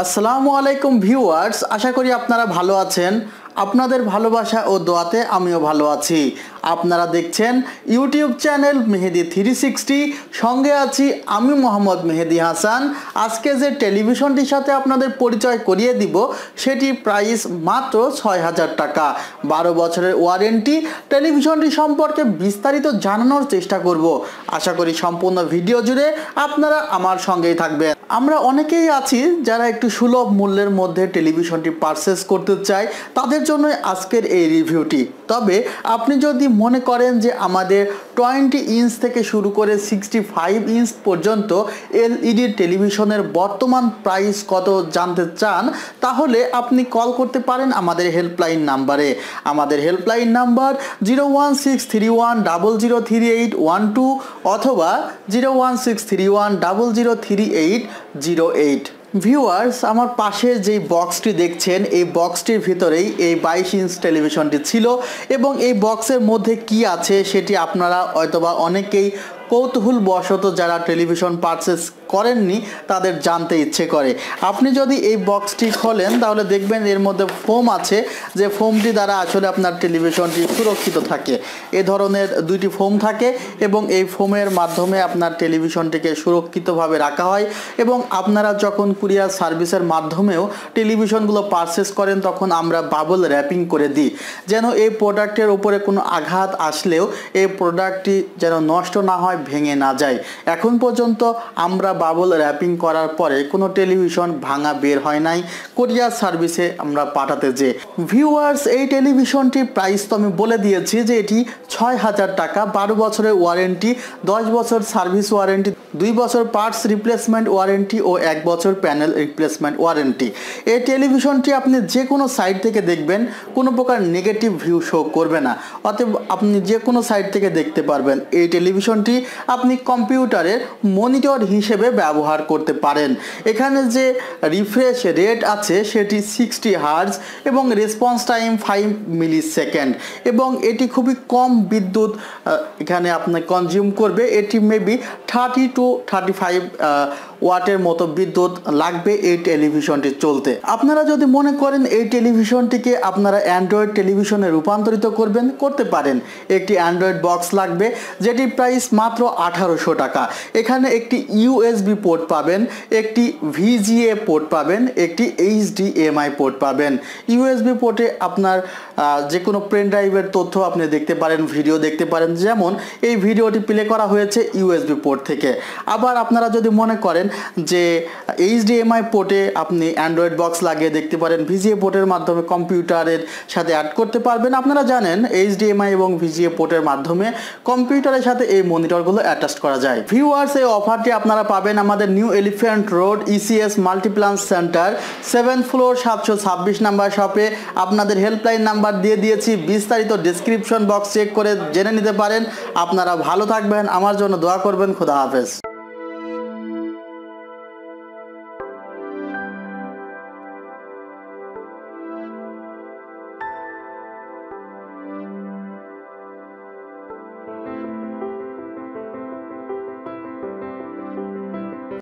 আসসালামু আলাইকুম ভিউয়ার্স, আশা করি আপনারা ভালো আছেন। আপনাদের ভালোবাসা ও দোয়াতে আমিও ভালো আছি। আপনারা দেখছেন YouTube channel Mehedi three sixty, সঙ্গে আছি আমি মোহাম্মদ মেহেদি হাসান। আজকে যে টেলিভিশনটির সাথে আপনাদের পরিচয় করিয়ে দিব, সেটি প্রাইস মাত্র ছয় হাজার টাকা। বারো বছরের ওয়ারেন্টি টেলিভিশনটি সম্পর্কে বিস্তারিত জানানোর চেষ্টা করব। আশা করি সম্পূর্ণ ভিডিও জুড়ে আপনারা আমার সঙ্গেই থাকবেন। আমরা অনেকেই আছি যারা একটু সুলভ মূল্যের মধ্যে টেলিভিশনটি পারচেস করতে চাই তাদের জন্য আজকের এই রিভিউটি তবে আপনি যদি মনে করেন যে আমাদের টোয়েন্টি ইঞ্চ থেকে শুরু করে সিক্সটি ফাইভ ইঞ্চ পর্যন্ত এলইডি টেলিভিশনের বর্তমান প্রাইস কত জানতে চান, তাহলে আপনি কল করতে পারেন আমাদের হেল্পলাইন নাম্বারে। আমাদের helpline number zero one six three one double zero three eight one two অথবা zero one six three one double zero three eight zero eight. Viewers আমার পাশে যেই বক্সটি দেখছেন, এই বক্সটির ভিতরেই এই বাইশ ইঞ্চ টেলিভিশনটি ছিল এবং এই বক্সের মধ্যে কি আছে সেটি আপনারা হয়তোবা অনেকেই কৌতূহল বশত যারা টেলিভিশন পারচেস করেননি, তাদের জানতে ইচ্ছে করে। আপনি যদি এই বক্সটি খোলেন, তাহলে দেখবেন এর মধ্যে ফোম আছে। যে ফোমটি দ্বারা আসলে আপনার টেলিভিশনটি সুরক্ষিত থাকে। এ ধরনের দুইটি ফোম থাকে এবং এই ফোমের মাধ্যমে আপনার টেলিভিশনটিকে সুরক্ষিতভাবে রাখা হয় এবং আপনারা যখন কুরিয়ার সার্ভিসের মাধ্যমেও টেলিভিশনগুলো পারচেস করেন, তখন আমরা বাবল র্যাপিং করে দিই। যেন এই প্রোডাক্টের উপরে কোনো আঘাত আসলেও এই প্রোডাক্টটি যেন নষ্ট না হয় ভেঙে না যায়। এখন পর্যন্ত আমরা বাবল র্যাপিং করার পরে কোনো টেলিভিশন ভাঙা বের হয় নাই। কোরিয়ার সার্ভিসে আমরা পাঠাতে যে। ভিউয়ার্স, এই টেলিভিশনটির প্রাইস তো আমি বলে দিয়েছি যে এটি ছয় হাজার টাকা, বারো বছরের ওয়ারেন্টি, দশ বছর সার্ভিস ওয়ারেন্টি, দুই বছর পার্টস রিপ্লেসমেন্ট ওয়ারেন্টি ও এক বছর প্যানেল রিপ্লেসমেন্ট ওয়ারেন্টি। এই টেলিভিশনটি আপনি যে কোনো সাইট থেকে দেখবেন, কোনো প্রকার নেগেটিভ ভিউ শো করবে না। অতএব আপনি যে কোনো সাইট থেকে দেখতে পারবেন এই টেলিভিশনটি। আপনি কম্পিউটারের মনিটর হিসেবে ব্যবহার করতে পারেন। এখানে যে রিফ্রেশ রেট আছে, সেটি সিক্সটি হার্জ এবং response time five millisecond এবং এটি খুবই কম বিদ্যুৎ এখানে আপনার কনজিউম করবে। এটি maybe thirty two thirty five ওয়াটের মতো বিদ্যুৎ লাগবে এই টেলিভিশনটি চলতে। আপনারা যদি মনে করেন এই টেলিভিশনটিকে আপনারা অ্যান্ড্রয়েড টেলিভিশনে রূপান্তরিত করবেন, করতে পারেন। একটি অ্যান্ড্রয়েড বক্স লাগবে, যেটির প্রাইস মাত্র আঠারোশো টাকা। এখানে একটি ইউএসবি পোর্ট পাবেন, একটি ভিজিএ পোর্ট পাবেন, একটি এইচডিএমআই পোর্ট পাবেন। ইউএসবি পোর্টে আপনার যে কোনো পেন ড্রাইভের তথ্য আপনি দেখতে পারেন, ভিডিও দেখতে পারেন। যেমন এই ভিডিওটি প্লে করা হয়েছে ইউএসবি পোর্ট থেকে। আবার আপনারা যদি মনে করেন যে এইচডিএমআই পোর্টে আপনি অ্যান্ড্রয়েড বক্স লাগিয়ে দেখতে পারেন ভিজিএ পোর্টের মাধ্যমে কম্পিউটারের সাথে অ্যাড করতে পারবেন। আপনারা জানেন এইচডিএমআই এবং ভিজিএ পোর্টের মাধ্যমে কম্পিউটারের সাথে এই মনিটরগুলো অ্যাটাচ করা যায়। ভিউয়ার্স এই অফারটি আপনারা পাবেন আমাদের New Elephant Road ECS Multiplan centre seven floor সাতশো ছাব্বিশ নাম্বার শপে আপনাদের হেল্পলাইন নাম্বার দিয়ে দিয়েছি, বিস্তারিত ডিসক্রিপশন বক্স চেক করে জেনে নিতে পারেন। আপনারা ভালো থাকবেন, আমার জন্য দোয়া করবেন, খুদা হাফেজ।